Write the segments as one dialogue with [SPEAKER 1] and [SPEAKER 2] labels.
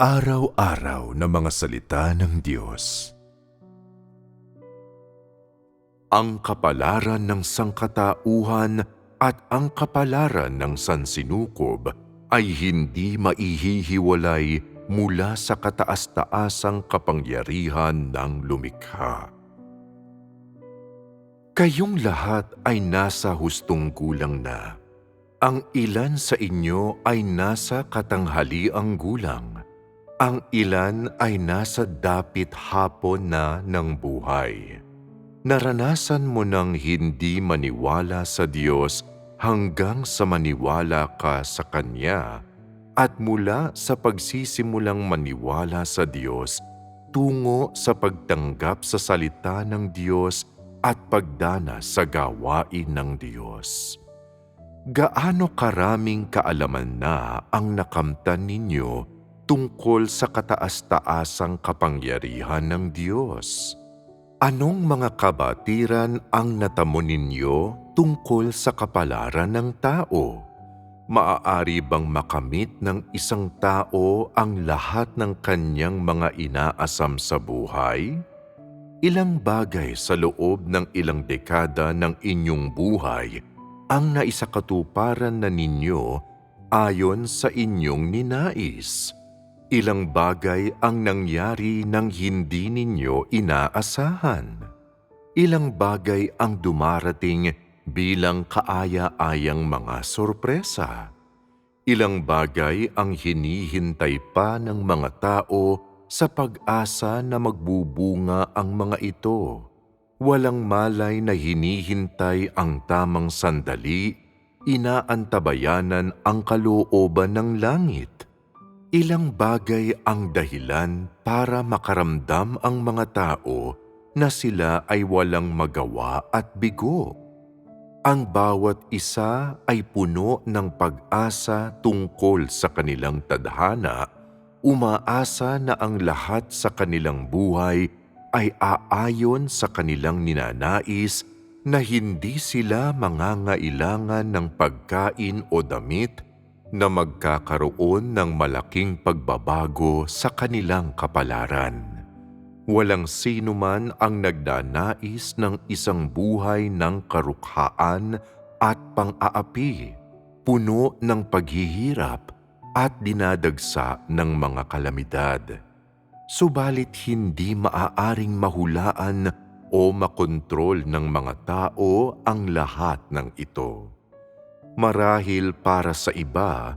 [SPEAKER 1] Pang-araw-araw na mga salita ng Diyos. Ang kapalaran ng sangkatauhan at ang kapalaran ng sansinukob ay hindi maihihiwalay mula sa kataas-taasang kapangyarihan ng lumikha. Kayong lahat ay nasa hustong gulang na. Ang ilan sa inyo ay nasa katanghaliang gulang. Ang ilan ay nasa dapit hapon na ng buhay. Naranasan mo nang hindi maniwala sa Diyos hanggang sa maniwala ka sa Kanya at mula sa pagsisimulang maniwala sa Diyos tungo sa pagtanggap sa salita ng Diyos at pagdana sa gawain ng Diyos. Gaano karaming kaalaman na ang nakamtan ninyo tungkol sa kataas-taasang kapangyarihan ng Diyos? Anong mga kabatiran ang natamo ninyo tungkol sa kapalaran ng tao? Maaari bang makamit ng isang tao ang lahat ng kanyang mga inaasam sa buhay? Ilang bagay sa loob ng ilang dekada ng inyong buhay ang naisakatuparan na ninyo ayon sa inyong ninais? Ilang bagay ang nangyari nang hindi ninyo inaasahan. Ilang bagay ang dumarating bilang kaaya-ayang mga sorpresa. Ilang bagay ang hinihintay pa ng mga tao sa pag-asa na magbubunga ang mga ito. Walang malay na hinihintay ang tamang sandali, inaantabayanan ang kalooban ng langit Ilang bagay ang dahilan para makaramdam ang mga tao na sila ay walang magawa at bigo. Ang bawat isa ay puno ng pag-asa tungkol sa kanilang tadhana, umaasa na ang lahat sa kanilang buhay ay aayon sa kanilang ninanais na hindi sila mangangailangan ng pagkain o damit na magkakaroon ng malaking pagbabago sa kanilang kapalaran. Walang sino man ang nagdanais ng isang buhay ng karukhaan at pang-aapi, puno ng paghihirap at dinadagsa ng mga kalamidad. Subalit hindi maaaring mahulaan o makontrol ng mga tao ang lahat ng ito Marahil para sa iba,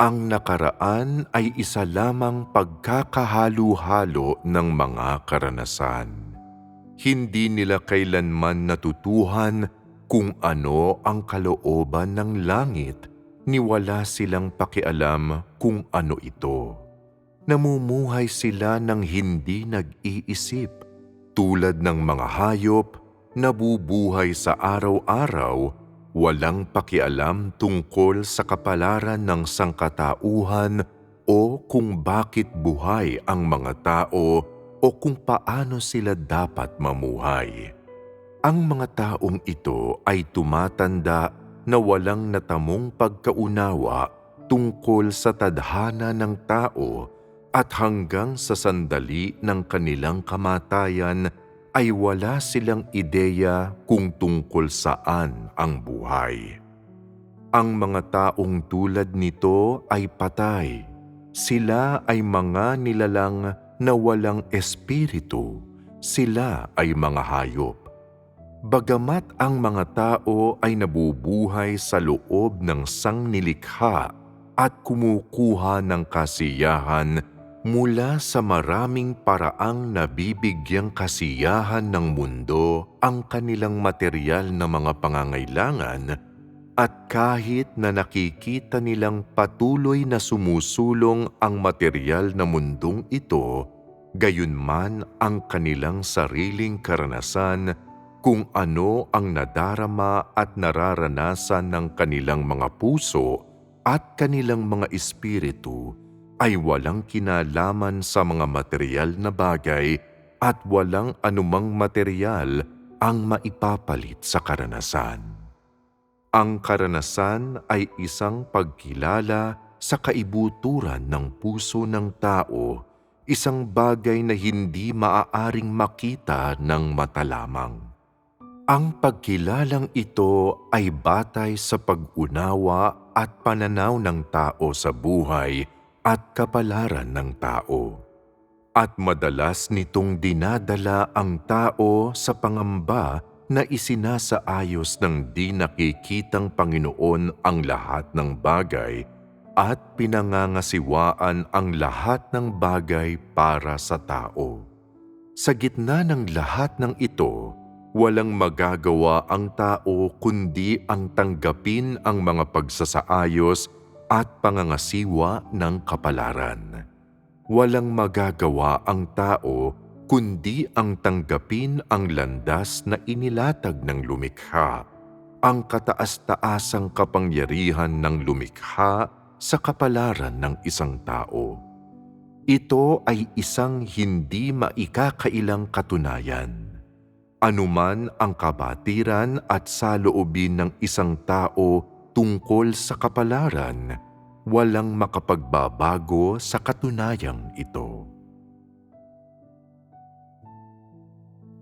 [SPEAKER 1] ang nakaraan ay isa lamang pagkakahalo-halo ng mga karanasan. Hindi nila kailanman natutuhan kung ano ang kalooban ng langit ni wala silang pakialam kung ano ito. Namumuhay sila ng hindi nag-iisip tulad ng mga hayop nabubuhay sa araw-araw walang pakialam tungkol sa kapalaran ng sangkatauhan o kung bakit buhay ang mga tao o kung paano sila dapat mamuhay. Ang mga taong ito ay tumatanda na walang natamong pagkaunawa tungkol sa tadhana ng tao at hanggang sa sandali ng kanilang kamatayan ay wala silang ideya kung tungkol saan ang buhay. Ang mga taong tulad nito ay patay. Sila ay mga nilalang na walang espiritu. Sila ay mga hayop. Bagamat ang mga tao ay nabubuhay sa loob ng sangnilikha at kumukuha ng kasiyahan Mula sa maraming paraang nabibigyang kasiyahan ng mundo ang kanilang material na mga pangangailangan at kahit na nakikita nilang patuloy na sumusulong ang material na mundong ito, gayunman ang kanilang sariling karanasan kung ano ang nadarama at nararanasan ng kanilang mga puso at kanilang mga espiritu ay walang kinalaman sa mga material na bagay at walang anumang material ang maipapalit sa karanasan. Ang karanasan ay isang pagkilala sa kaibuturan ng puso ng tao, isang bagay na hindi maaaring makita ng mata lamang. Ang pagkilalang ito ay batay sa pag-unawa at pananaw ng tao sa buhay at kapalaran ng tao. At madalas nitong dinadala ang tao sa pangamba na isinasaayos ng di nakikitang Panginoon ang lahat ng bagay at pinangangasiwaan ang lahat ng bagay para sa tao. Sa gitna ng lahat ng ito, walang magagawa ang tao kundi ang tanggapin ang mga pagsasaayos at pangangasiwa ng kapalaran. Walang magagawa ang tao kundi ang tanggapin ang landas na inilatag ng lumikha, ang kataas-taasang kapangyarihan ng lumikha sa kapalaran ng isang tao. Ito ay isang hindi maikakailang katunayan. Anuman ang kabatiran at saloobin ng isang tao tungkol sa kapalaran, walang makapagbabago sa katunayang ito.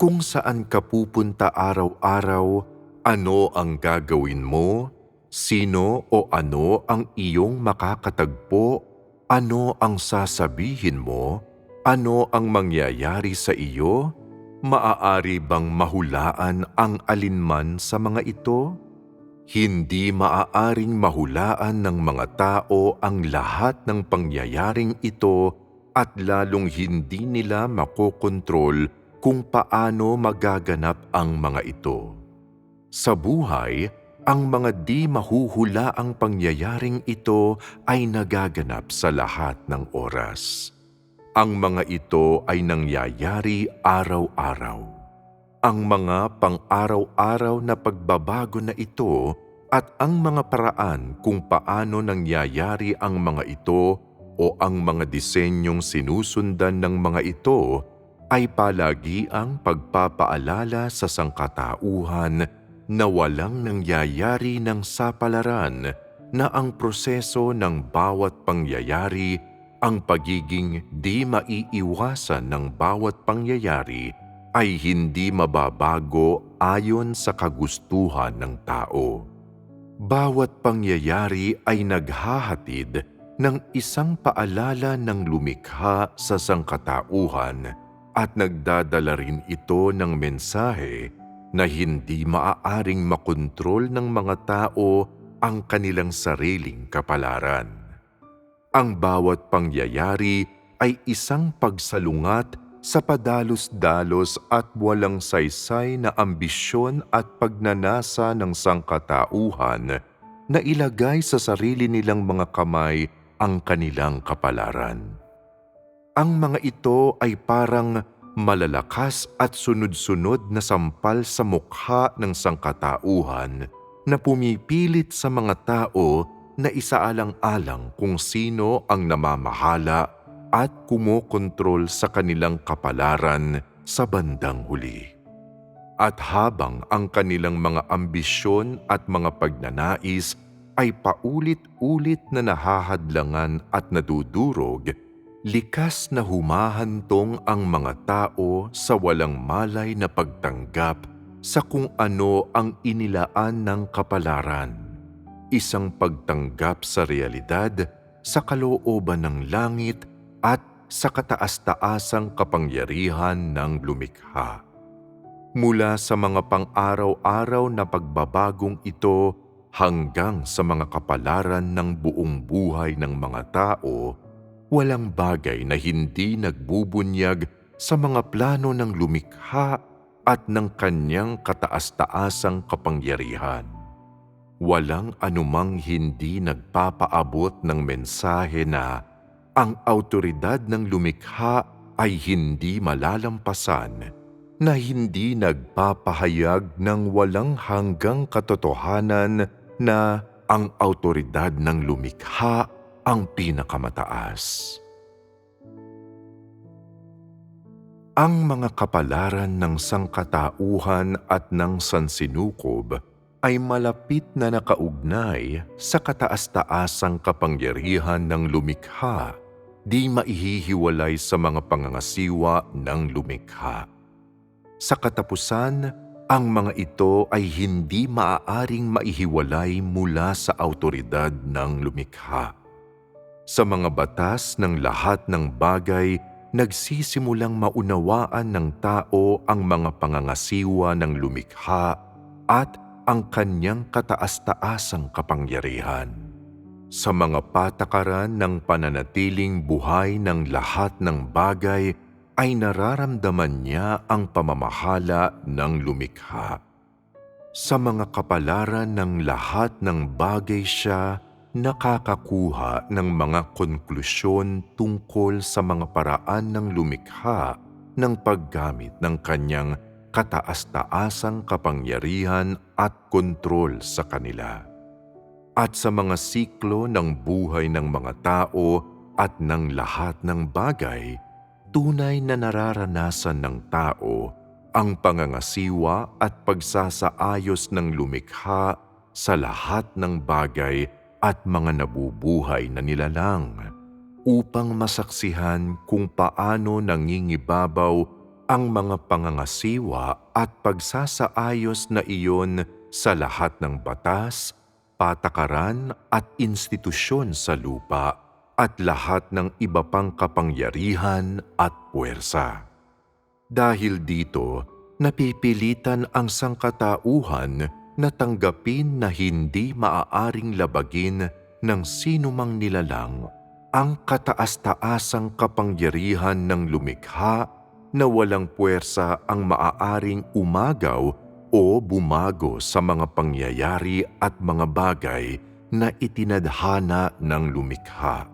[SPEAKER 1] kung saan ka pupunta araw-araw, ano ang gagawin mo, sino o ano ang iyong makakatagpo, ano ang sasabihin mo, ano ang mangyayari sa iyo, maaari bang mahulaan ang alinman sa mga ito? Hindi maaaring mahulaan ng mga tao ang lahat ng pangyayaring ito at lalong hindi nila makokontrol kung paano magaganap ang mga ito. Sa buhay, ang mga di mahuhula ang pangyayaring ito ay nagaganap sa lahat ng oras. Ang mga ito ay nangyayari araw-araw. Ang mga pang-araw-araw na pagbabago na ito at ang mga paraan kung paano nangyayari ang mga ito o ang mga disenyong sinusundan ng mga ito ay palagi ang pagpapaalala sa sangkatauhan na walang nangyayari ng sapalaran na ang proseso ng bawat pangyayari, ang pagiging di maiiwasan ng bawat pangyayari ay hindi mababago ayon sa kagustuhan ng tao. Bawat pangyayari ay naghahatid ng isang paalala ng lumikha sa sangkatauhan at nagdadala rin ito ng mensahe na hindi maaaring makontrol ng mga tao ang kanilang sariling kapalaran. Ang bawat pangyayari ay isang pagsalungat sa padalos-dalos at walang saysay na ambisyon at pagnanasa ng sangkatauhan na ilagay sa sarili nilang mga kamay ang kanilang kapalaran. Ang mga ito ay parang malalakas at sunod-sunod na sampal sa mukha ng sangkatauhan na pumipilit sa mga tao na isaalang-alang kung sino ang namamahala at kumokontrol sa kanilang kapalaran sa bandang huli. At habang ang kanilang mga ambisyon at mga pagnanais ay paulit-ulit na nahahadlangan at nadudurog, likas na humahantong ang mga tao sa walang malay na pagtanggap sa kung ano ang inilaan ng kapalaran. Isang pagtanggap sa realidad sa kalooban ng langit at sa kataas-taasang kapangyarihan ng lumikha. Mula sa mga pang-araw-araw na pagbabagong ito hanggang sa mga kapalaran ng buong buhay ng mga tao, walang bagay na hindi nagbubunyag sa mga plano ng lumikha at ng kanyang kataas-taasang kapangyarihan. Walang anumang hindi nagpapaabot ng mensahe na ang autoridad ng lumikha ay hindi malalampasan, na hindi nagpapahayag ng walang hanggang katotohanan na ang autoridad ng lumikha ang pinakamataas. Ang mga kapalaran ng sangkatauhan at ng sansinukob ay malapit na nakaugnay sa kataas-taasang kapangyarihan ng lumikha, di maihihiwalay sa mga pangangasiwa ng lumikha. Sa katapusan, ang mga ito ay hindi maaaring maihiwalay mula sa autoridad ng lumikha. Sa mga batas ng lahat ng bagay, nagsisimulang maunawaan ng tao ang mga pangangasiwa ng lumikha at ang kanyang kataas-taasang kapangyarihan. Sa mga patakaran ng pananatiling buhay ng lahat ng bagay ay nararamdaman niya ang pamamahala ng lumikha. Sa mga kapalaran ng lahat ng bagay siya nakakakuha ng mga konklusyon tungkol sa mga paraan ng lumikha ng paggamit ng kanyang kataas-taasang kapangyarihan at kontrol sa kanila. At sa mga siklo ng buhay ng mga tao at ng lahat ng bagay, tunay na nararanasan ng tao ang pangangasiwa at pagsasaayos ng lumikha sa lahat ng bagay at mga nabubuhay na nilalang upang masaksihan kung paano nangingibabaw ang mga pangangasiwa at pagsasaayos na iyon sa lahat ng batas, patakaran at institusyon sa lupa at lahat ng iba pang kapangyarihan at puwersa. Dahil dito, napipilitan ang sangkatauhan na tanggapin na hindi maaaring labagin ng sinumang nilalang ang kataas-taasang kapangyarihan ng lumikha na walang puwersa ang maaaring umagaw o bumago sa mga pangyayari at mga bagay na itinadhana ng lumikha.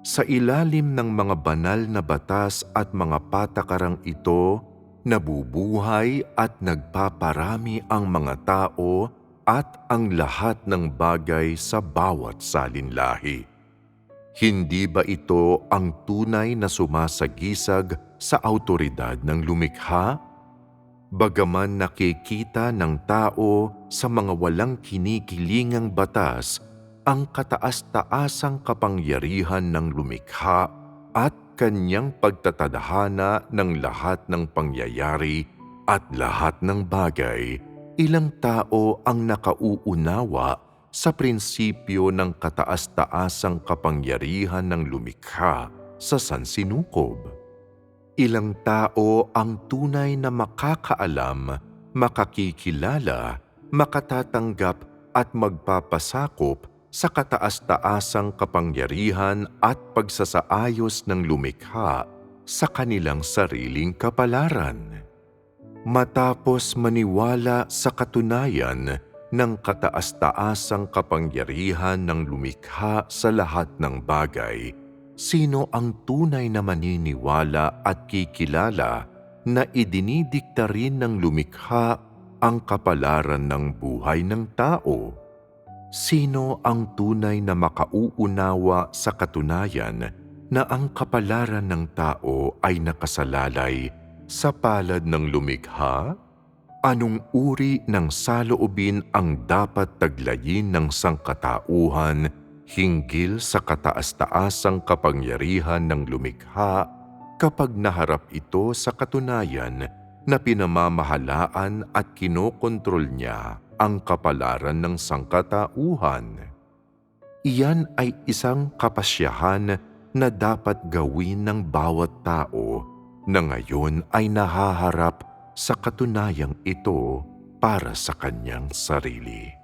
[SPEAKER 1] Sa ilalim ng mga banal na batas at mga patakarang ito, nabubuhay at nagpaparami ang mga tao at ang lahat ng bagay sa bawat salinlahi. Hindi ba ito ang tunay na sumasagisag sa autoridad ng lumikha? Bagaman nakikita ng tao sa mga walang kinikilingang batas ang kataas-taasang kapangyarihan ng lumikha at kanyang pagtatadhana ng lahat ng pangyayari at lahat ng bagay, ilang tao ang nakauunawa sa prinsipyo ng kataas-taasang kapangyarihan ng lumikha sa sansinukob. Ilang tao ang tunay na makakaalam, makakikilala, makatatanggap at magpapasakop sa kataas-taasang kapangyarihan at pagsasaayos ng lumikha sa kanilang sariling kapalaran. Matapos maniwala sa katunayan ng kataas-taasang kapangyarihan ng lumikha sa lahat ng bagay, sino ang tunay na maniniwala at kikilala na idinidikta rin ng lumikha ang kapalaran ng buhay ng tao? Sino ang tunay na makauunawa sa katunayan na ang kapalaran ng tao ay nakasalalay sa palad ng lumikha? Anong uri ng saloobin ang dapat taglayin ng sangkatauhan hinggil sa kataas-taasang kapangyarihan ng lumikha kapag naharap ito sa katunayan na pinamamahalaan at kinokontrol niya ang kapalaran ng sangkatauhan. Iyan ay isang kapasyahan na dapat gawin ng bawat tao na ngayon ay nahaharap sa katunayang ito para sa kanyang sarili.